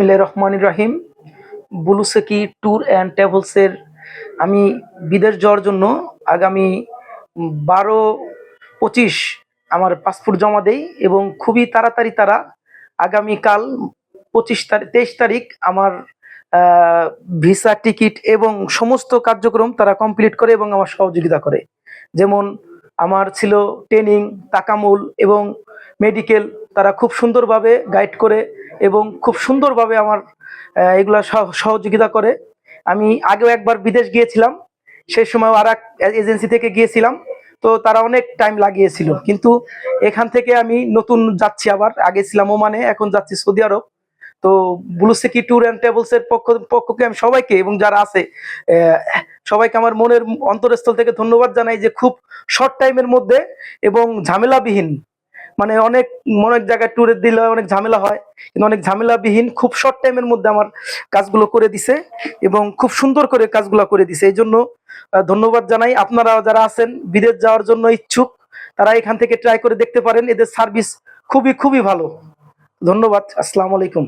বিসমিল্লাহ রহমান রাহিম। বুলুসেকি ট্যুর অ্যান্ড ট্রাভেলসের আমি বিদেশ যাওয়ার জন্য আগামী বারো পঁচিশ আমার পাসপোর্ট জমা দেই এবং খুবই তাড়াতাড়ি তারা আগামীকাল পঁচিশ তারিখ তেইশ তারিখ আমার ভিসা টিকিট এবং সমস্ত কার্যক্রম তারা কমপ্লিট করে এবং আমার সহযোগিতা করে। যেমন আমার ছিল ট্রেনিং তাকামুল এবং মেডিকেল তারা খুব সুন্দরভাবে গাইড করে এবং খুব সুন্দরভাবে আমার এগুলো সহযোগিতা করে। আমি আগেও একবার বিদেশ গিয়েছিলাম, সেই সময় আর এক এজেন্সি থেকে গিয়েছিলাম, তো তারা অনেক টাইম লাগিয়েছিল। কিন্তু এখান থেকে আমি নতুন যাচ্ছি আবার, আগে ছিলাম ওমানে, এখন যাচ্ছি সৌদি আরব। তো ব্লুসিকি ট্যুর অ্যান্ড ট্রাভেলস এর পক্ষ, পক্ষকে আমি সবাইকে এবং যারা আছে সবাইকে আমার মনের অন্তরস্থল থেকে ধন্যবাদ জানাই যে খুব শর্ট টাইমের মধ্যে এবং ঝামেলাবিহীন মানে অনেক অনেক জায়গায় ট্যুরে দিলে অনেক ঝামেলা হয়। কিন্তু অনেক ঝামেলাবিহীন খুব শর্ট টাইমের মধ্যে আমার কাজগুলো করে দিছে এবং খুব সুন্দর করে কাজগুলো করে দিছে। এই জন্য ধন্যবাদ জানাই। আপনারা যারা আছেন, বিদেশ যাওয়ার জন্য ইচ্ছুক, তারা এখান থেকে ট্রাই করে দেখতে পারেন। এদের সার্ভিস খুবই খুবই ভালো। ধন্যবাদ। আসসালামু আলাইকুম।